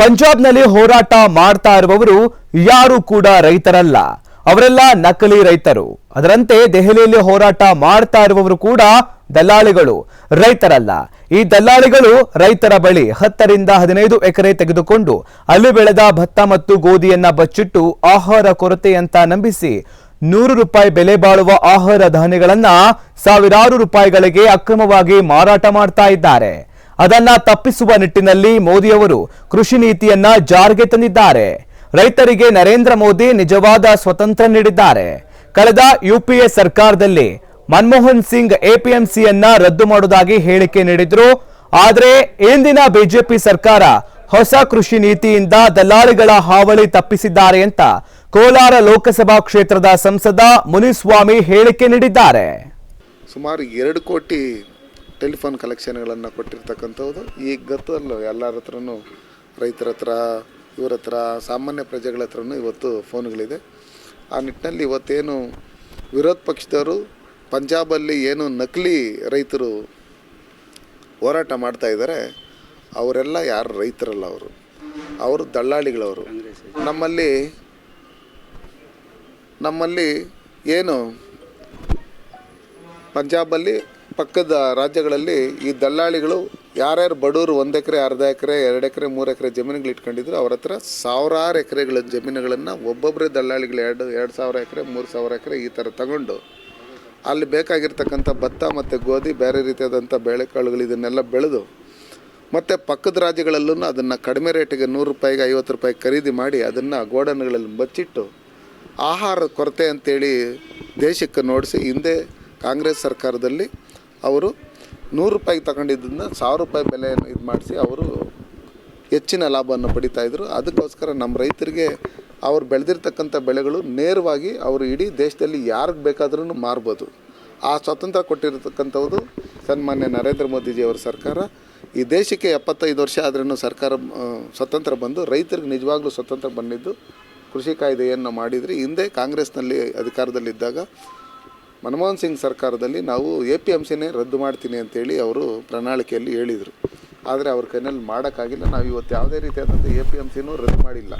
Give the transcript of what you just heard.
ಪಂಜಾಬ್ನಲ್ಲಿ ಹೋರಾಟ ಮಾಡ್ತಾ ಇರುವವರು ಯಾರು ಕೂಡ ರೈತರಲ್ಲ. ಅವರೆಲ್ಲ ನಕಲಿ ರೈತರು. ಅದರಂತೆ ದೆಹಲಿಯಲ್ಲಿ ಹೋರಾಟ ಮಾಡ್ತಾ ಇರುವವರು ಕೂಡ ದಲ್ಲಾಳಿಗಳು, ರೈತರಲ್ಲ. ಈ ದಲ್ಲಾಳಿಗಳು ರೈತರ ಬಳಿ ಹತ್ತರಿಂದ ಹದಿನೈದು ಎಕರೆ ತೆಗೆದುಕೊಂಡು ಅಲ್ಲಿ ಬೆಳೆದ ಭತ್ತ ಮತ್ತು ಗೋಧಿಯನ್ನ ಬಚ್ಚಿಟ್ಟು ಆಹಾರ ಕೊರತೆ ಅಂತ ನಂಬಿಸಿ ನೂರು ರೂಪಾಯಿ ಬೆಲೆ ಬಾಳುವ ಆಹಾರ ಧಾನ್ಯಗಳನ್ನ ಸಾವಿರಾರು ರೂಪಾಯಿಗಳಿಗೆ ಅಕ್ರಮವಾಗಿ ಮಾರಾಟ ಮಾಡ್ತಾ ಇದ್ದಾರೆ. ಅದನ್ನ ತಪ್ಪಿಸುವ ನಿಟ್ಟಿನಲ್ಲಿ ಮೋದಿಯವರು ಕೃಷಿ ನೀತಿಯನ್ನ ಜಾರಿಗೆ ತಂದಿದ್ದಾರೆ. ರೈತರಿಗೆ ನರೇಂದ್ರ ಮೋದಿ ನಿಜವಾದ ಸ್ವತಂತ್ರ ನೀಡಿದ್ದಾರೆ. ಕಳೆದ ಯುಪಿಎ ಸರ್ಕಾರದಲ್ಲಿ ಮನಮೋಹನ್ ಸಿಂಗ್ ಎಪಿಎಂಸಿಯನ್ನ ರದ್ದು ಮಾಡುವುದಾಗಿ ಹೇಳಿಕೆ ನೀಡಿದ್ರು. ಆದರೆ ಇಂದಿನ ಬಿಜೆಪಿ ಸರ್ಕಾರ ಹೊಸ ಕೃಷಿ ನೀತಿಯಿಂದ ದಲ್ಲಾಳಿಗಳ ಹಾವಳಿ ತಪ್ಪಿಸಿದ್ದಾರೆ ಅಂತ ಕೋಲಾರ ಲೋಕಸಭಾ ಕ್ಷೇತ್ರದ ಸಂಸದ ಮುನಿಸ್ವಾಮಿ ಹೇಳಿಕೆ ನೀಡಿದ್ದಾರೆ. ಸುಮಾರು ಎರಡು ಕೋಟಿ ಟೆಲಿಫೋನ್ ಕಲೆಕ್ಷನ್ಗಳನ್ನು ಕೊಟ್ಟಿರ್ತಕ್ಕಂಥದ್ದು ಈಗ ಗೊತ್ತಲ್ಲ ಎಲ್ಲರ ಹತ್ರನೂ, ರೈತರ ಹತ್ರ, ಇವ್ರ ಹತ್ರ, ಸಾಮಾನ್ಯ ಪ್ರಜೆಗಳ ಹತ್ರನೂ ಇವತ್ತು ಫೋನ್ಗಳಿದೆ. ಆ ನಿಟ್ಟಿನಲ್ಲಿ ಇವತ್ತೇನು ವಿರೋಧ ಪಕ್ಷದವರು, ಪಂಜಾಬಲ್ಲಿ ಏನು ನಕಲಿ ರೈತರು ಹೋರಾಟ ಮಾಡ್ತಾ ಇದ್ದಾರೆ ಅವರೆಲ್ಲ ಯಾರು ರೈತರಲ್ಲ ಅವರು. ಅವರು ದಳ್ಳಾಳಿಗಳವರು. ನಮ್ಮಲ್ಲಿ ನಮ್ಮಲ್ಲಿ ಏನು, ಪಂಜಾಬಲ್ಲಿ ಪಕ್ಕದ ರಾಜ್ಯಗಳಲ್ಲಿ ಈ ದಲ್ಲಾಳಿಗಳು ಯಾರ್ಯಾರು ಬಡವರು ಒಂದು ಎಕರೆ, ಅರ್ಧ ಎಕರೆ, ಎರಡು ಎಕರೆ, ಮೂರು ಎಕರೆ ಜಮೀನುಗಳು ಇಟ್ಕೊಂಡಿದ್ರು, ಅವ್ರ ಹತ್ರ ಸಾವಿರಾರು ಎಕರೆಗಳ ಜಮೀನುಗಳನ್ನು ಒಬ್ಬೊಬ್ಬರೇ ದಲ್ಲಾಳಿಗಳು ಎರಡು ಎರಡು ಸಾವಿರ ಎಕರೆ, ಮೂರು ಸಾವಿರ ಎಕರೆ ಈ ಥರ ತಗೊಂಡು ಅಲ್ಲಿ ಬೇಕಾಗಿರ್ತಕ್ಕಂಥ ಭತ್ತ ಮತ್ತು ಗೋಧಿ ಬೇರೆ ರೀತಿಯಾದಂಥ ಬೇಳೆಕಾಳುಗಳು ಇದನ್ನೆಲ್ಲ ಬೆಳೆದು ಮತ್ತು ಪಕ್ಕದ ರಾಜ್ಯಗಳಲ್ಲೂ ಅದನ್ನು ಕಡಿಮೆ ರೇಟಿಗೆ ನೂರು ರೂಪಾಯಿಗೆ ಐವತ್ತು ರೂಪಾಯಿ ಖರೀದಿ ಮಾಡಿ ಅದನ್ನು ಗೋಡನ್ಗಳಲ್ಲಿ ಬಚ್ಚಿಟ್ಟು ಆಹಾರ ಕೊರತೆ ಅಂತೇಳಿ ದೇಶಕ್ಕೆ ನೋಡಿಸಿ ಹಿಂದೆ ಕಾಂಗ್ರೆಸ್ ಸರ್ಕಾರದಲ್ಲಿ ಅವರು ನೂರು ರೂಪಾಯಿಗೆ ತಗೊಂಡಿದ್ದನ್ನು ಸಾವಿರ ರೂಪಾಯಿ ಬೆಲೆ ಇದು ಮಾಡಿಸಿ ಅವರು ಹೆಚ್ಚಿನ ಲಾಭವನ್ನು ಪಡಿತಾ ಇದ್ದರು ಅದಕ್ಕೋಸ್ಕರ ನಮ್ಮ ರೈತರಿಗೆ ಅವ್ರು ಬೆಳೆದಿರ್ತಕ್ಕಂಥ ಬೆಳೆಗಳು ನೇರವಾಗಿ ಅವರು ಇಡೀ ದೇಶದಲ್ಲಿ ಯಾರಿಗೆ ಬೇಕಾದ್ರೂ ಮಾರ್ಬೋದು. ಆ ಸ್ವಾತಂತ್ರ್ಯ ಕೊಟ್ಟಿರತಕ್ಕಂಥದ್ದು ಸನ್ಮಾನ್ಯ ನರೇಂದ್ರ ಮೋದಿಜಿಯವರ ಸರ್ಕಾರ. ಈ ದೇಶಕ್ಕೆ ಎಪ್ಪತ್ತೈದು ವರ್ಷ ಆದ್ರೂ ಸರ್ಕಾರ ಸ್ವತಂತ್ರ ಬಂದು ರೈತರಿಗೆ ನಿಜವಾಗ್ಲೂ ಸ್ವತಂತ್ರ ಬಂದಿದ್ದು ಕೃಷಿ ಕಾಯ್ದೆಯನ್ನು ಮಾಡಿದರೆ ಹಿಂದೆ ಕಾಂಗ್ರೆಸ್ನಲ್ಲಿ ಅಧಿಕಾರದಲ್ಲಿದ್ದಾಗ ಮನಮೋಹನ್ ಸಿಂಗ್ ಸರ್ಕಾರದಲ್ಲಿ ನಾವು ಎ ಪಿ ಎಂ ಸಿನೇ ರದ್ದು ಮಾಡ್ತೀನಿ ಅಂತೇಳಿ ಅವರು ಪ್ರಣಾಳಿಕೆಯಲ್ಲಿ ಹೇಳಿದರು. ಆದರೆ ಅವ್ರ ಕೈನಲ್ಲಿ ಮಾಡೋಕ್ಕಾಗಿಲ್ಲ. ನಾವು ಇವತ್ತು ಯಾವುದೇ ರೀತಿಯಾದಂಥ ಎ ಪಿ ಎಂ ಸಿನೂ ರದ್ದು ಮಾಡಿಲ್ಲ.